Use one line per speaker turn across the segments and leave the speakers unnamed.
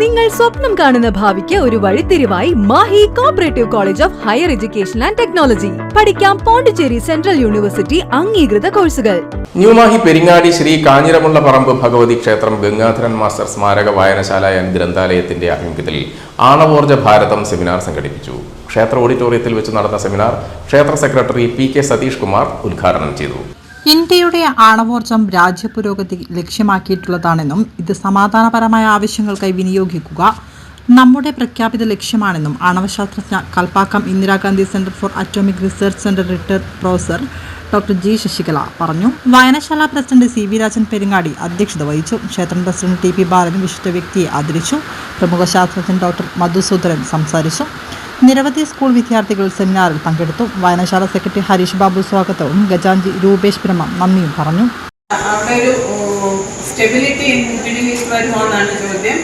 നിങ്ങൾ സ്വപ്നം കാണുന്ന ഭാവിക്ക് ഒരു വഴിത്തിരിവായി Mahe cooperative college of higher education and technology പഠിക്കാം പോണ്ടിച്ചേരി സെൻട്രൽ യൂണിവേഴ്സിറ്റി അംഗീകൃത കോഴ്സുകൾ.
ന്യൂമാഹി പെരിങ്ങാടി ശ്രീ കാഞ്ഞിരമുള്ള പറമ്പ് ഭഗവതി ക്ഷേത്രം ഗംഗാധരൻ മാസ്റ്റർ സ്മാരക വായനശാല എൻ ഗ്രന്ഥാലയത്തിന്റെ ആഭിമുഖ്യത്തിൽ ആണവോർജ ഭാരതം സെമിനാർ സംഘടിപ്പിച്ചു. ക്ഷേത്ര ഓഡിറ്റോറിയത്തിൽ വെച്ച് നടന്ന സെമിനാർ ക്ഷേത്ര secretary P K Satheesh Kumar ഉദ്ഘാടനം ചെയ്തു.
ഇന്ത്യയുടെ ആണവോർജം രാജ്യപുരോഗതി ലക്ഷ്യമാക്കിയിട്ടുള്ളതാണെന്നും ഇത് സമാധാനപരമായ ആവശ്യങ്ങൾക്കായി വിനിയോഗിക്കുക നമ്മുടെ പ്രഖ്യാപിത ലക്ഷ്യമാണെന്നും ആണവശാസ്ത്രജ്ഞ Kalpakkam Indira Gandhi centre for atomic research centre retired professor doctor G Sasikala പറഞ്ഞു. വായനശാല president C V Rajan Perungadi അധ്യക്ഷത വഹിച്ചു. ക്ഷേത്രം പ്രസിഡന്റ് ടി പി ബാലൻ വിശിഷ്ട വ്യക്തിയെ ആദരിച്ചു. പ്രമുഖ ശാസ്ത്രജ്ഞൻ ഡോക്ടർ മധുസൂദരൻ സംസാരിച്ചു. നിരവധി സ്കൂൾ വിദ്യാർത്ഥികൾ സെമിനാറിൽ പങ്കെടുത്തു. വായനശാല സെക്രട്ടറി ഹരീഷ് ബാബു സ്വാഗതവും ഗജാഞ്ചി രൂപേഷ് ബ്രഹ്മ നന്ദിയും പറഞ്ഞു.
അവിടെ ഒരു സ്റ്റെബിലിറ്റി ഈസ്റ്റ് വരുമോ എന്നാണ് ചോദ്യം.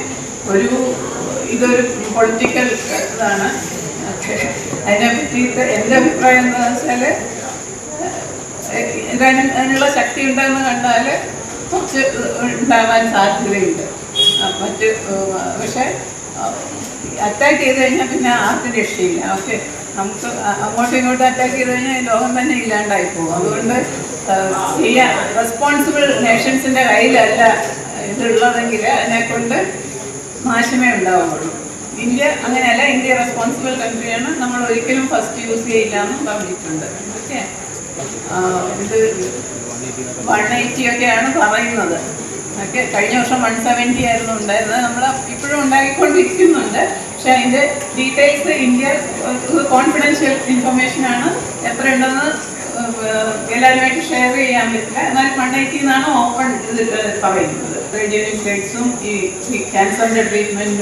ഒരു ഇതൊരു പൊളിറ്റിക്കൽ ഇതാണ്. അതിനെ പറ്റിയിട്ട് എന്റെ അഭിപ്രായം എന്താ വെച്ചാൽ അതിനുള്ള ശക്തി ഉണ്ടെന്ന് കണ്ടാൽ കുറച്ച് ഉണ്ടാവാൻ സാധ്യതയുണ്ട്. മറ്റ് പക്ഷേ അറ്റാക്ക് ചെയ്ത് കഴിഞ്ഞാൽ പിന്നെ ആർക്കും രക്ഷയില്ല. ഓക്കെ നമുക്ക് അങ്ങോട്ടും ഇങ്ങോട്ടും അറ്റാക്ക് ചെയ്ത് കഴിഞ്ഞാൽ ലോകം തന്നെ ഇല്ലാണ്ടായി പോകും. അതുകൊണ്ട് ചെയ്യാൻ റെസ്പോൺസിബിൾ നേഷൻസിന്റെ കയ്യിലല്ല ഇതുള്ളതെങ്കിൽ അതിനെക്കൊണ്ട് നാശമേ ഉണ്ടാവുള്ളൂ. ഇന്ത്യ അങ്ങനെയല്ല ഇന്ത്യ റെസ്പോൺസിബിൾ കൺട്രിയാണ് നമ്മൾ ഒരിക്കലും ഫസ്റ്റ് യൂസ് ചെയ്യില്ല എന്നും പറഞ്ഞിട്ടുണ്ട്. ഓക്കെ ഇത് വൺ എയ്റ്റി ഒക്കെയാണ് പറയുന്നത്. ഓക്കെ കഴിഞ്ഞ വർഷം വൺ സെവന്റി ആയിരുന്നു ഉണ്ടായിരുന്നത്. നമ്മൾ ഇപ്പോഴും ഉണ്ടാക്കിക്കൊണ്ടിരിക്കുന്നുണ്ട്. പക്ഷേ അതിന്റെ ഡീറ്റെയിൽസ് ഇന്ത്യ കോൺഫിഡൻഷ്യൽ ഇൻഫർമേഷൻ ആണ് എത്ര ഉണ്ടെന്ന് എല്ലാവരുമായിട്ട് ഷെയർ ചെയ്യാൻ പറ്റില്ല. എന്നാൽ വൺ എയ്റ്റീന്നാണ് ഓപ്പൺ ഇത് പറയുന്നത്. റേഡിയോ ഈ ക്യാൻസറിന്റെ ട്രീറ്റ്മെന്റും